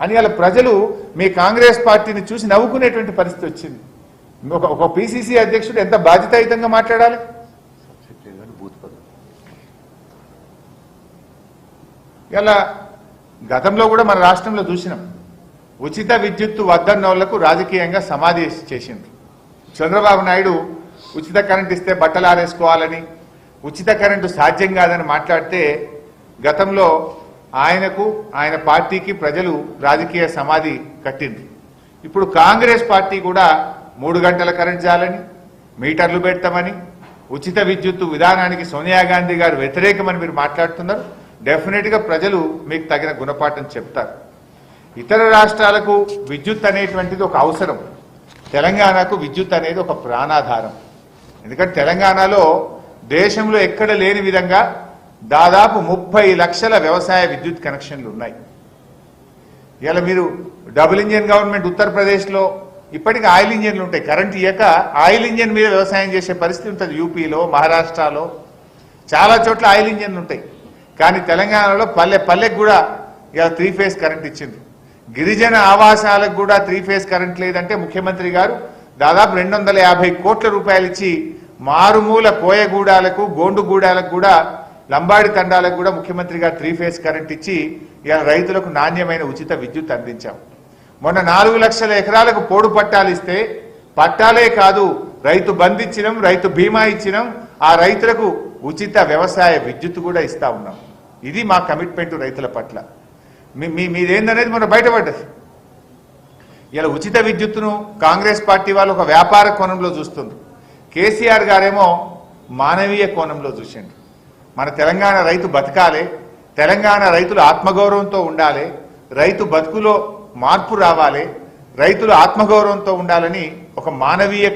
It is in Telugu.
అని అలా ప్రజలు మీ కాంగ్రెస్ పార్టీని చూసి నవ్వుకునేటువంటి పరిస్థితి వచ్చింది. ఒక ఒక పిసిసి అధ్యక్షుడు ఎంత బాధ్యతాయుతంగా మాట్లాడాలి? ఇలా గతంలో కూడా మన రాష్ట్రంలో చూసినాం. ఉచిత విద్యుత్తు వద్దన్న వాళ్ళకు రాజకీయంగా సమాధి చేసిండ్రు. చంద్రబాబు నాయుడు ఉచిత కరెంట్ ఇస్తే బట్టలు ఆరేసుకోవాలని ఉచిత కరెంటు సాధ్యం కాదని మాట్లాడితే గతంలో ఆయనకు ఆయన పార్టీకి ప్రజలు రాజకీయ సమాధి కట్టిండ్రు. ఇప్పుడు కాంగ్రెస్ పార్టీ కూడా మూడు గంటల కరెంట్ చాలని మీటర్లు పెట్టమని ఉచిత విద్యుత్తు విధానానికి సోనియా గాంధీ గారు వ్యతిరేకమని మీరు మాట్లాడుతున్నారు. డెఫినెట్గా ప్రజలు మీకు తగిన గుణపాఠం చెప్తారు. ఇతర రాష్ట్రాలకు విద్యుత్ అనేటువంటిది ఒక అవసరం. తెలంగాణకు విద్యుత్ అనేది ఒక ప్రాణాధారం. ఎందుకంటే తెలంగాణలో దేశంలో ఎక్కడ లేని విధంగా దాదాపు ముప్పై లక్షల వ్యవసాయ విద్యుత్ కనెక్షన్లు ఉన్నాయి. ఇలా మీరు డబుల్ ఇంజిన్ గవర్నమెంట్ ఉత్తరప్రదేశ్లో ఇప్పటికీ ఆయిల్ ఇంజన్లు ఉంటాయి. కరెంట్ ఇయ్యక ఆయిల్ ఇంజన్ మీద వ్యవసాయం చేసే పరిస్థితి ఉంటుంది. యూపీలో మహారాష్ట్రలో చాలా చోట్ల ఆయిల్ ఇంజన్లు ఉంటాయి. కానీ తెలంగాణలో పల్లె పల్లెకు కూడా ఇలా త్రీ ఫేజ్ కరెంట్ ఇచ్చింది గిరిజన ఆవాసాలకు కూడా త్రీ ఫేజ్ కరెంట్ లేదంటే ముఖ్యమంత్రి గారు దాదాపు రెండు వందల యాభై కోట్ల రూపాయలు ఇచ్చి మారుమూల కోయగూడాలకు గోండుగూడాలకు కూడా లంబాడి తండాలకు కూడా ముఖ్యమంత్రి గారు త్రీ ఫేజ్ కరెంట్ ఇచ్చి ఇలా రైతులకు నాణ్యమైన ఉచిత విద్యుత్ అందించాం. మొన్న నాలుగు లక్షల ఎకరాలకు పోడు పట్టాలు ఇస్తే పట్టాలే కాదు రైతు బంద్ ఇచ్చినాం రైతు బీమా ఇచ్చినాం ఆ రైతులకు ఉచిత వ్యవసాయ విద్యుత్ కూడా ఇస్తా ఉన్నాం. ఇది మా కమిట్మెంట్ రైతుల పట్ల. మీ- మీ మీదేందనేది మన బయటపడ్డది. ఇలా ఉచిత విద్యుత్తును కాంగ్రెస్ పార్టీ వాళ్ళు ఒక వ్యాపార కోణంలో చూస్తుంది. కేసీఆర్ గారేమో మానవీయ కోణంలో చూసిండు మన తెలంగాణ రైతు బతకాలి తెలంగాణ రైతులు ఆత్మగౌరవంతో ఉండాలి రైతు బతుకులో మార్పు రావాలి రైతులు ఆత్మగౌరవంతో ఉండాలని ఒక మానవీయ